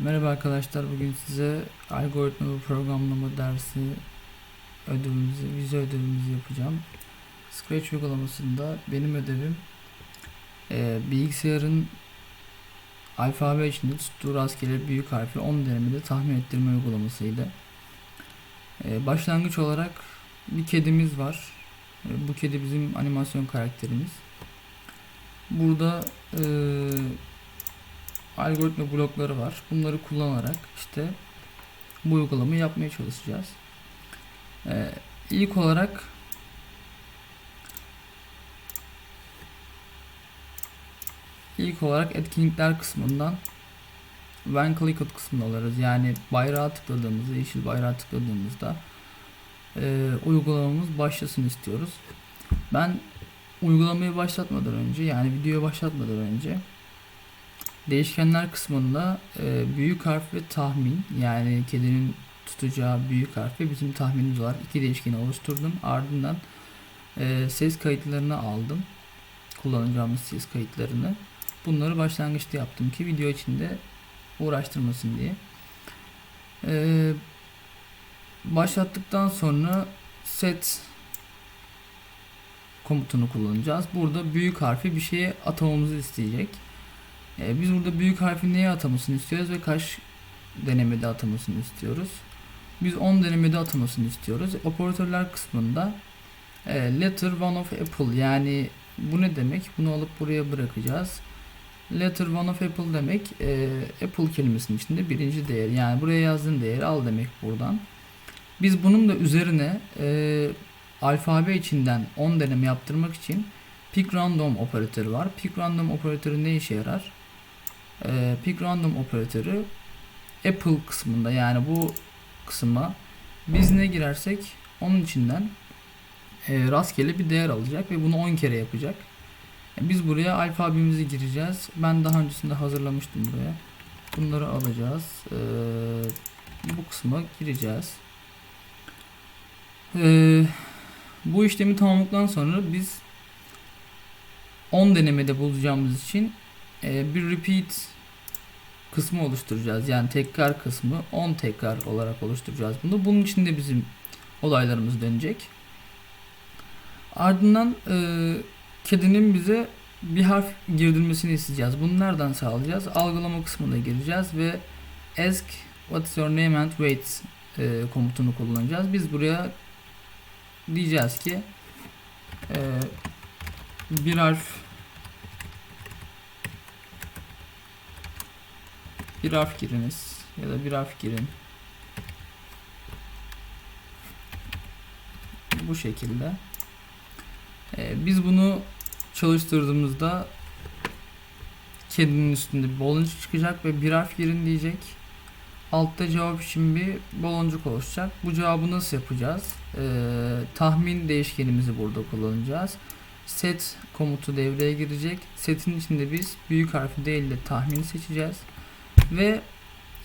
Merhaba arkadaşlar. Bugün size algoritma ve programlama dersi ödevimizi, vize ödevimizi yapacağım. Scratch uygulamasında benim ödevim e, bilgisayarın alfabe içinde tuttuğu rastgele büyük harfi 10 denemede tahmin ettirme uygulamasıydı. E, başlangıç olarak bir kedimiz var. E, bu kedi bizim animasyon karakterimiz. Burada e, algoritma blokları var. Bunları kullanarak işte bu uygulamayı yapmaya çalışacağız. Ee, ilk olarak ilk olarak etkinlikler kısmından when clicked kısmını alırız. Yani bayrağı tıkladığımızda, yeşil bayrağı tıkladığımızda e, uygulamamız başlasın istiyoruz. Ben uygulamayı başlatmadan önce yani videoyu başlatmadan önce Değişkenler kısmında e, büyük harf ve tahmin yani kedinin tutacağı büyük harf ve bizim tahminimiz var. İki değişkeni oluşturdum. Ardından e, ses kayıtlarını aldım. Kullanacağımız ses kayıtlarını. Bunları başlangıçta yaptım ki video içinde uğraştırmasın diye. E, başlattıktan sonra set komutunu kullanacağız. Burada büyük harfi bir şeye atamamızı isteyecek. E, biz burada büyük harfin neye atamasını istiyoruz ve kaç denemede atamasını istiyoruz. Biz 10 denemede atamasını istiyoruz. Operatörler kısmında e, letter one of apple yani bu ne demek? Bunu alıp buraya bırakacağız. Letter one of apple demek e, apple kelimesinin içinde birinci değer. Yani buraya yazdığın değeri al demek buradan. Biz bunun da üzerine e, alfabe içinden 10 deneme yaptırmak için pick random operatörü var. Pick random operatörü ne işe yarar? E, pick random operatörü Apple kısmında yani bu kısma biz ne girersek onun içinden e, rastgele bir değer alacak ve bunu 10 kere yapacak. E, biz buraya alfabemizi gireceğiz. Ben daha öncesinde hazırlamıştım buraya. Bunları alacağız. E, bu kısma gireceğiz. E, bu işlemi tamamladıktan sonra biz 10 denemede bulacağımız için e, bir repeat kısmı oluşturacağız. Yani tekrar kısmı 10 tekrar olarak oluşturacağız bunu. Bunun içinde bizim olaylarımız dönecek. Ardından e, kedinin bize bir harf girdirmesini isteyeceğiz. Bunu nereden sağlayacağız? Algılama kısmına gireceğiz ve ask what's your name and wait e, komutunu kullanacağız. Biz buraya diyeceğiz ki e, bir harf bir harf giriniz ya da bir harf girin. Bu şekilde. Ee, biz bunu çalıştırdığımızda kedinin üstünde bir baloncuk çıkacak ve bir harf girin diyecek. Altta cevap için bir baloncuk oluşacak. Bu cevabı nasıl yapacağız? Ee, tahmin değişkenimizi burada kullanacağız. Set komutu devreye girecek. Setin içinde biz büyük harfi değil de tahmini seçeceğiz ve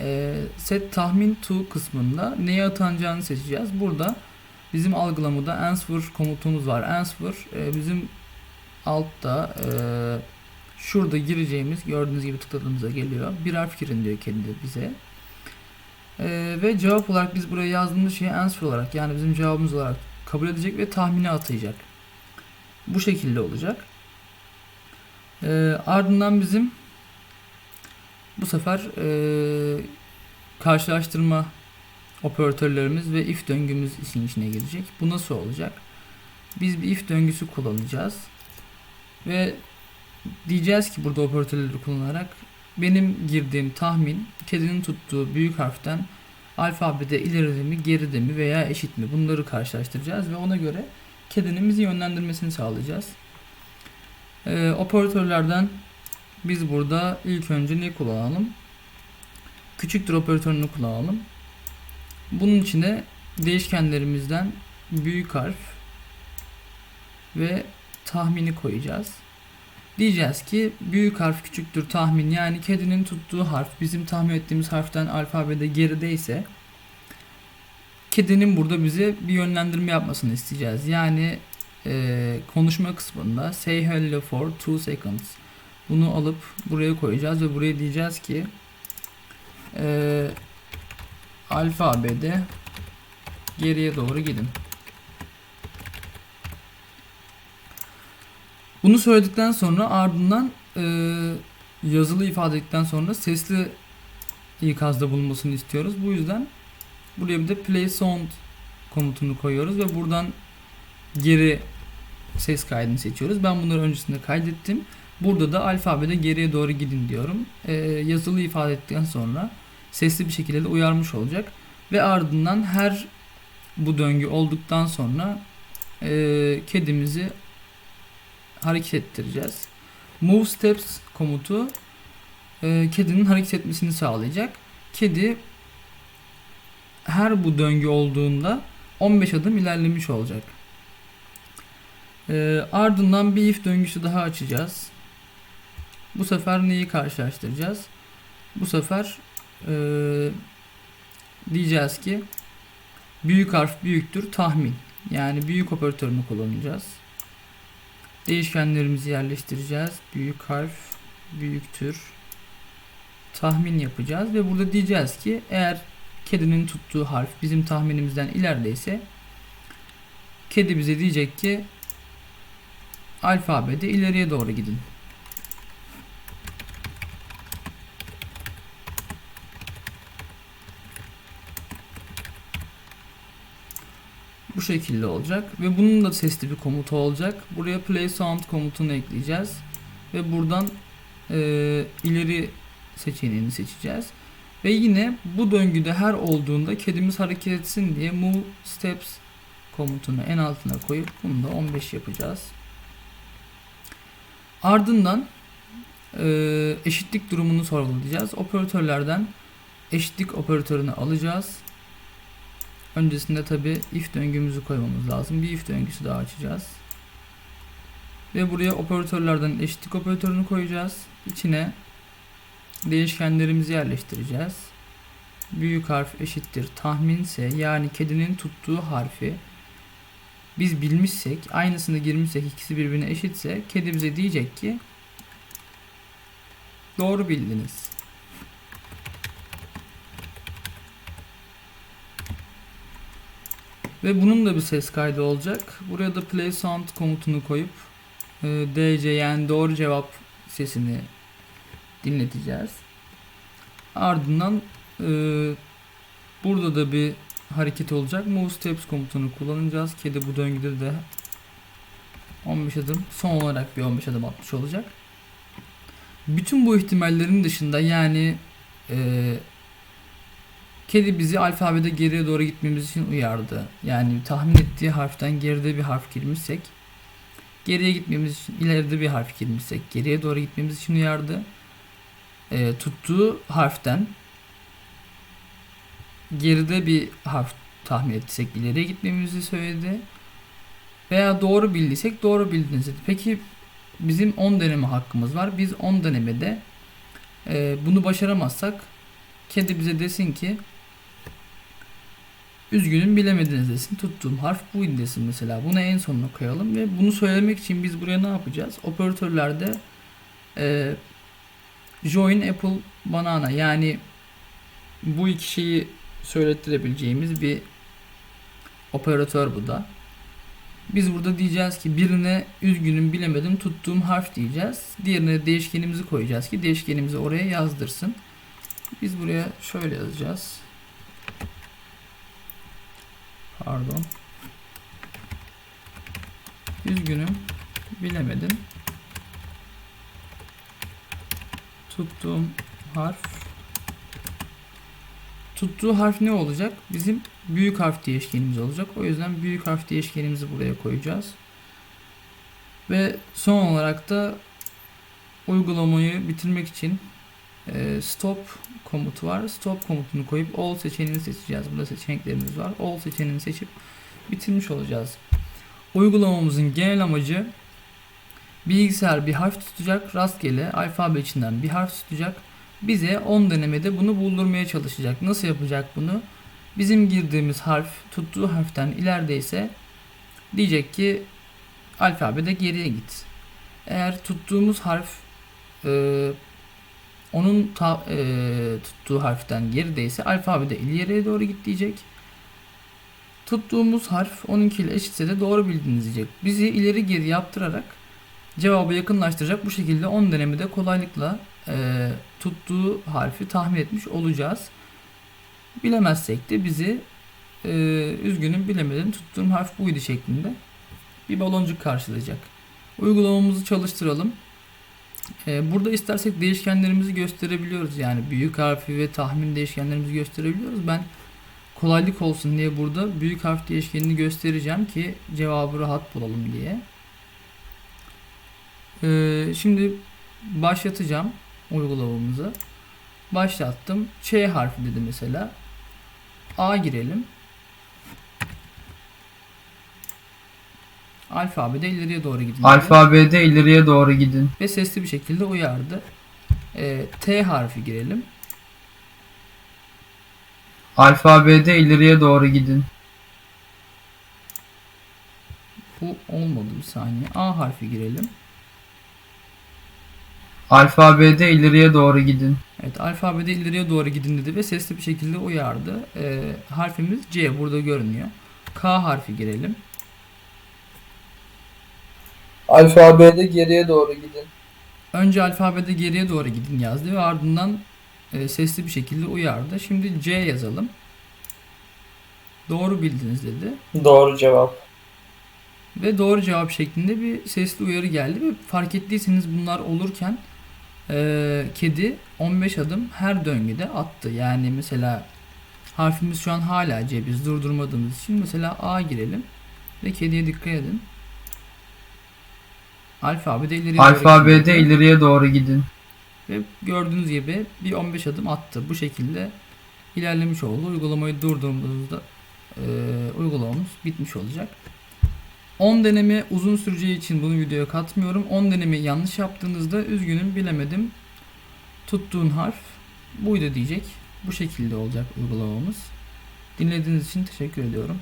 e, set tahmin to kısmında neye atanacağını seçeceğiz. Burada bizim algılamada answer komutumuz var. Answer e, bizim altta e, şurada gireceğimiz gördüğünüz gibi tıkladığımızda geliyor. Bir harf girin diyor kendi bize. E, ve cevap olarak biz buraya yazdığımız şeyi answer olarak yani bizim cevabımız olarak kabul edecek ve tahmini atayacak. Bu şekilde olacak. E, ardından bizim bu sefer e, karşılaştırma operatörlerimiz ve if döngümüz işin içine girecek. Bu nasıl olacak? Biz bir if döngüsü kullanacağız. Ve diyeceğiz ki burada operatörleri kullanarak benim girdiğim tahmin kedinin tuttuğu büyük harften alfabede ileride mi geride mi veya eşit mi bunları karşılaştıracağız ve ona göre kedinin bizi yönlendirmesini sağlayacağız. Ee, operatörlerden biz burada ilk önce ne kullanalım? Küçüktür operatörünü kullanalım. Bunun içine değişkenlerimizden büyük harf ve tahmini koyacağız. Diyeceğiz ki büyük harf küçüktür tahmin yani kedinin tuttuğu harf bizim tahmin ettiğimiz harften alfabede gerideyse kedinin burada bize bir yönlendirme yapmasını isteyeceğiz. Yani e, konuşma kısmında say hello for 2 seconds bunu alıp buraya koyacağız ve buraya diyeceğiz ki Ee, alfabede geriye doğru gidin. Bunu söyledikten sonra ardından e, yazılı ifade ettikten sonra sesli ikazda bulunmasını istiyoruz. Bu yüzden buraya bir de play sound komutunu koyuyoruz ve buradan geri ses kaydını seçiyoruz. Ben bunları öncesinde kaydettim. Burada da alfabede geriye doğru gidin diyorum. Ee, yazılı ifade ettikten sonra sesli bir şekilde de uyarmış olacak. Ve ardından her bu döngü olduktan sonra e, kedimizi hareket ettireceğiz. Move steps komutu e, kedinin hareket etmesini sağlayacak. Kedi her bu döngü olduğunda 15 adım ilerlemiş olacak. E, ardından bir if döngüsü daha açacağız. Bu sefer neyi karşılaştıracağız? Bu sefer e, diyeceğiz ki büyük harf büyüktür tahmin. Yani büyük operatörünü kullanacağız. Değişkenlerimizi yerleştireceğiz. Büyük harf büyüktür tahmin yapacağız ve burada diyeceğiz ki eğer kedinin tuttuğu harf bizim tahminimizden ilerideyse kedi bize diyecek ki alfabede ileriye doğru gidin. Bu şekilde olacak ve bunun da sesli bir komutu olacak. Buraya play sound komutunu ekleyeceğiz ve buradan e, ileri seçeneğini seçeceğiz. Ve yine bu döngüde her olduğunda kedimiz hareket etsin diye move steps komutunu en altına koyup bunu da 15 yapacağız. Ardından e, eşitlik durumunu sorgulayacağız. Operatörlerden eşitlik operatörünü alacağız. Öncesinde tabi if döngümüzü koymamız lazım. Bir if döngüsü daha açacağız. Ve buraya operatörlerden eşitlik operatörünü koyacağız. İçine değişkenlerimizi yerleştireceğiz. Büyük harf eşittir tahminse yani kedinin tuttuğu harfi biz bilmişsek aynısını girmişsek ikisi birbirine eşitse kedi bize diyecek ki doğru bildiniz. Ve bunun da bir ses kaydı olacak. Buraya da play sound komutunu koyup e, DC yani doğru cevap sesini dinleteceğiz. Ardından e, burada da bir hareket olacak. Move steps komutunu kullanacağız. Kedi bu döngüde de 15 adım son olarak bir 15 adım atmış olacak. Bütün bu ihtimallerin dışında yani e, kedi bizi alfabede geriye doğru gitmemiz için uyardı. Yani tahmin ettiği harften geride bir harf girmişsek geriye gitmemiz için ileride bir harf girmişsek geriye doğru gitmemiz için uyardı e, tuttuğu harften geride bir harf tahmin etsek ileriye gitmemizi söyledi. Veya doğru bildiysek doğru bildiniz dedi. Peki bizim 10 deneme hakkımız var. Biz 10 denemede e, bunu başaramazsak kedi bize desin ki üzgünüm bilemediniz desin. Tuttuğum harf bu desin mesela. Bunu en sonuna koyalım ve bunu söylemek için biz buraya ne yapacağız? Operatörlerde e, Join Apple Banana yani bu iki şeyi söylettirebileceğimiz bir operatör bu da. Biz burada diyeceğiz ki birine üzgünüm bilemedim tuttuğum harf diyeceğiz. Diğerine değişkenimizi koyacağız ki değişkenimizi oraya yazdırsın. Biz buraya şöyle yazacağız. Pardon. Üzgünüm bilemedim tuttuğum harf tuttuğu harf ne olacak? Bizim büyük harf değişkenimiz olacak. O yüzden büyük harf değişkenimizi buraya koyacağız. Ve son olarak da uygulamayı bitirmek için stop komutu var. Stop komutunu koyup all seçeneğini seçeceğiz. Burada seçeneklerimiz var. All seçeneğini seçip bitirmiş olacağız. Uygulamamızın genel amacı Bilgisayar bir harf tutacak, rastgele alfabe içinden bir harf tutacak. Bize 10 denemede bunu buldurmaya çalışacak. Nasıl yapacak bunu? Bizim girdiğimiz harf tuttuğu harften ilerideyse diyecek ki alfabede geriye git. Eğer tuttuğumuz harf e, onun ta- e, tuttuğu harften gerideyse alfabede ileriye doğru git diyecek. Tuttuğumuz harf onunkiyle eşitse de doğru bildiniz diyecek. Bizi ileri geri yaptırarak cevabı yakınlaştıracak. Bu şekilde 10 denemede kolaylıkla e, tuttuğu harfi tahmin etmiş olacağız. Bilemezsek de bizi e, üzgünüm bilemedim tuttuğum harf buydu şeklinde bir baloncuk karşılayacak. Uygulamamızı çalıştıralım. E, burada istersek değişkenlerimizi gösterebiliyoruz. Yani büyük harfi ve tahmin değişkenlerimizi gösterebiliyoruz. Ben kolaylık olsun diye burada büyük harf değişkenini göstereceğim ki cevabı rahat bulalım diye. E, şimdi başlatacağım uygulamamızı. Başlattım. Ç harfi dedi mesela. A girelim. Alfabede ileriye doğru gidin. dedi. Alfabede ileriye doğru gidin. Ve sesli bir şekilde uyardı. Ee, T harfi girelim. Alfabede ileriye doğru gidin. Bu olmadı bir saniye. A harfi girelim. Alfabede ileriye doğru gidin. Evet alfabede ileriye doğru gidin dedi ve sesli bir şekilde uyardı. Ee, harfimiz C burada görünüyor. K harfi girelim. Alfabede geriye doğru gidin. Önce alfabede geriye doğru gidin yazdı ve ardından e, sesli bir şekilde uyardı. Şimdi C yazalım. Doğru bildiniz dedi. Doğru cevap. Ve doğru cevap şeklinde bir sesli uyarı geldi ve fark ettiyseniz bunlar olurken e, kedi 15 adım her döngüde attı. Yani mesela harfimiz şu an hala C biz durdurmadığımız için mesela A girelim ve kediye dikkat edin. Alfabede ileriye doğru Alfabede gidiyor. ileriye doğru gidin. Ve gördüğünüz gibi bir 15 adım attı. Bu şekilde ilerlemiş oldu. Uygulamayı durduğumuzda e, uygulamamız bitmiş olacak. 10 deneme uzun süreceği için bunu videoya katmıyorum. 10 deneme yanlış yaptığınızda üzgünüm bilemedim. Tuttuğun harf buydu diyecek. Bu şekilde olacak uygulamamız. Dinlediğiniz için teşekkür ediyorum.